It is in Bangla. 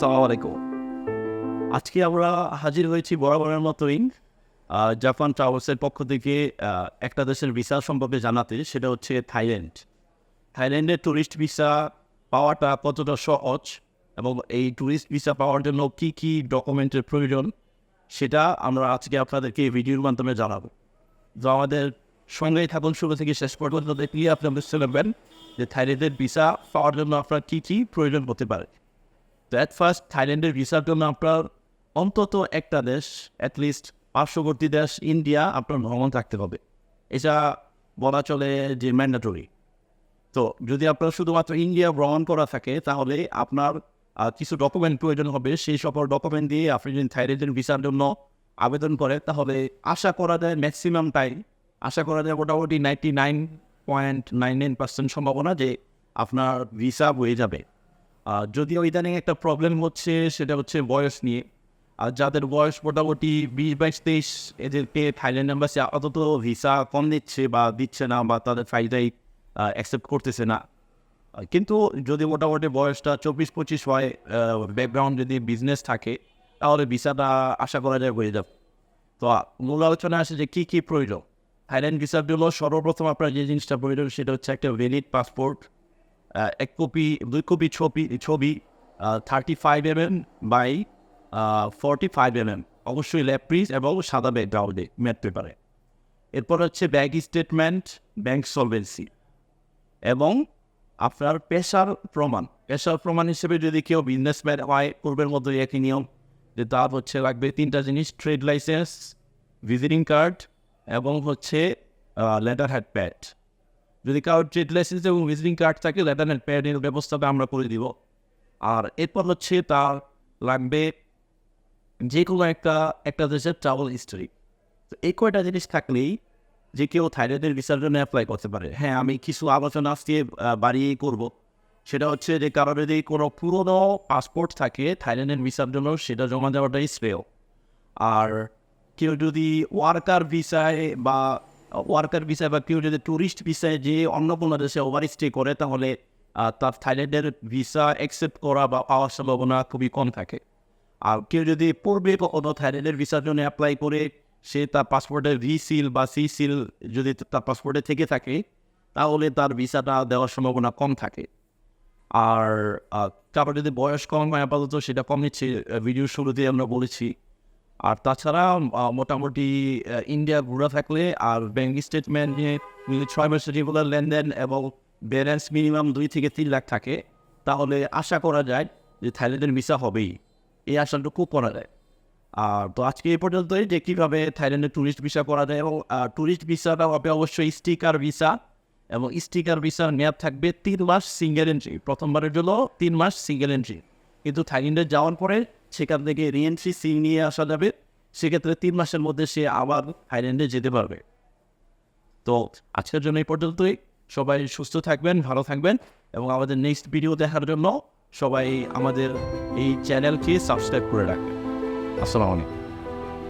আসসালামু আজকে আমরা হাজির হয়েছি বরাবরের মতোই জাপান ট্রাভেলসের পক্ষ থেকে একটা দেশের ভিসা সম্পর্কে জানাতে, সেটা হচ্ছে থাইল্যান্ড। থাইল্যান্ডের ট্যুরিস্ট ভিসা পাওয়াটা কতটা সহজ এবং এই ট্যুরিস্ট ভিসা পাওয়ার জন্য কী কী ডকুমেন্টের প্রয়োজন, সেটা আমরা আজকে আপনাদেরকে ভিডিওর মাধ্যমে জানাব। তো আমাদের সঙ্গেই থাকুন, শুরু থেকে শেষ পর্যন্ত দেখলে আপনি বুঝতে পারবেন যে থাইল্যান্ডের ভিসা পাওয়ার জন্য আপনার কী কী প্রয়োজন হতে পারে। তো অ্যাট ফার্স্ট থাইল্যান্ডের ভিসার জন্য আপনার অন্তত একটা দেশ অ্যাটলিস্ট পার্শ্ববর্তী দেশ ইন্ডিয়া আপনার ভ্রমণ থাকতে হবে। এটা বলা চলে যে ম্যান্ডাটরি তো যদি আপনার শুধুমাত্র ইন্ডিয়া ভ্রমণ করা থাকে, তাহলে আপনার কিছু ডকুমেন্ট প্রয়োজন হবে। সেই সকল ডকুমেন্ট দিয়ে আপনি যদি থাইল্যান্ডের ভিসার জন্য আবেদন করে তাহলে আশা করা যায় ম্যাক্সিমাম টাইম আশা করা যায় মোটামুটি ninety nine point nine nine percent সম্ভাবনা যে আপনার ভিসা হয়ে যাবে। যদিও ইদানিং একটা প্রবলেম হচ্ছে, সেটা হচ্ছে বয়স নিয়ে। আর যাদের বয়স মোটামুটি বিশ, বাইশ, তেইশ, এদেরকে থাইল্যান্ড এম্বাসি আপাতত ভিসা কম দিচ্ছে বা দিচ্ছে না বা তাদের ফাইলটাই অ্যাকসেপ্ট করতেছে না। কিন্তু যদি মোটামুটি বয়সটা চব্বিশ, পঁচিশ হয় ব্যাকগ্রাউন্ড যদি বিজনেস থাকে, তাহলে ভিসাটা আশা করা যায় হয়ে যাবে। তো মূল আলোচনা আসে যে কী কী প্রয়োজন? থাইল্যান্ড ভিসার জন্য সর্বপ্রথম আপনার যে জিনিসটা প্রয়োজন, সেটা হচ্ছে একটা ভ্যালিড পাসপোর্ট এক কপি দুই কপি ছবি ছবি thirty five M M by forty five M M অবশ্যই ল্যাপ্রিজ এবং সাদা ব্যাকগ্রাউন্ডে ম্যাট পেপারে এরপর হচ্ছে ব্যাঙ্ক স্টেটমেন্ট ব্যাঙ্ক সলভেন্সি এবং আপনার পেশার প্রমাণ। পেশার প্রমাণ হিসেবে যদি কেউ বিজনেসম্যান হয়, পূর্বের মতো একই নিয়ম যে তার হচ্ছে লাগবে তিনটা জিনিস ট্রেড লাইসেন্স ভিজিটিং কার্ড এবং হচ্ছে লেটার হ্যাড প্যাড যদি কারোর ট্রেড লাইসেন্স এবং ভিজিটিং কার্ড থাকে লেটার হ্যাড প্যাডের ব্যবস্থাটা আমরা করে দিব। আর এরপর হচ্ছে তার লাগবে যে কোনো একটা একটা দেশের ট্রাভেল হিস্টোরি তো এই কয়টা জিনিস থাকলেই যে কেউ থাইল্যান্ডের ভিসার জন্য অ্যাপ্লাই করতে পারে। হ্যাঁ আমি কিছু আলোচনা আজকে আহ, বাড়িয়েই করব। সেটা হচ্ছে যে কারোর যদি কোনো পুরোনো পাসপোর্ট থাকে থাইল্যান্ডের ভিসার জন্য সেটা জমা দেওয়াটাই শ্রেয়। আর কেউ যদি ওয়ার্কার ভিসায় বা ওয়ার্কার ভিসায় বা কেউ যদি ট্যুরিস্ট ভিসায় যে অন্য কোনো দেশে ওভার স্টে করে, তাহলে তার থাইল্যান্ডের ভিসা অ্যাকসেপ্ট করা বা পাওয়ার সম্ভাবনা খুবই কম থাকে। আর কেউ যদি পূর্বে কখনো থাইল্যান্ডের ভিসার জন্য অ্যাপ্লাই করে, সে তার পাসপোর্টের ভি সিল বা সি সিল যদি তার পাসপোর্টে থেকে থাকে, তাহলে তার ভিসাটা দেওয়ার সম্ভাবনা কম থাকে। আর তারপর যদি বয়স কম হয় আপাতত সেটা কম নিচ্ছে ভিডিও শুরুতে আমরা বলেছি। আর তাছাড়া মোটামুটি ইন্ডিয়া ঘোরা থাকলে আর ব্যাঙ্ক স্টেটমেন্ট নিয়ে ছয় মাসের রেগুলার লেনদেন এবং ব্যালেন্স মিনিমাম দুই থেকে তিন লাখ থাকে, তাহলে আশা করা যায় যে থাইল্যান্ডের ভিসা হবেই। এই আশাটুকু করা যায়। আর তো আজকে এই পর্যন্তই যে কীভাবে থাইল্যান্ডে ট্যুরিস্ট ভিসা করা যায় এবং ট্যুরিস্ট ভিসাটা হবে অবশ্যই স্টিকার ভিসা এবং স্টিকার ভিসার মেয়াদ থাকবে তিন মাস সিঙ্গেল এন্ট্রি প্রথমবারের জন্য তিন মাস সিঙ্গেল এন্ট্রি কিন্তু থাইল্যান্ডে যাওয়ার পরে সেখান থেকে রিএন্ট্রি সি নিয়ে আসা যাবে। সেক্ষেত্রে তিন মাসের মধ্যে সে আবার থাইল্যান্ডে যেতে পারবে। তো আজকের জন্য এই পর্যন্তই। সবাই সুস্থ থাকবেন, ভালো থাকবেন এবং আমাদের নেক্সট ভিডিও দেখার জন্য সবাই আমাদের এই চ্যানেলকে সাবস্ক্রাইব করে রাখবেন। আসসালামু আলাইকুম।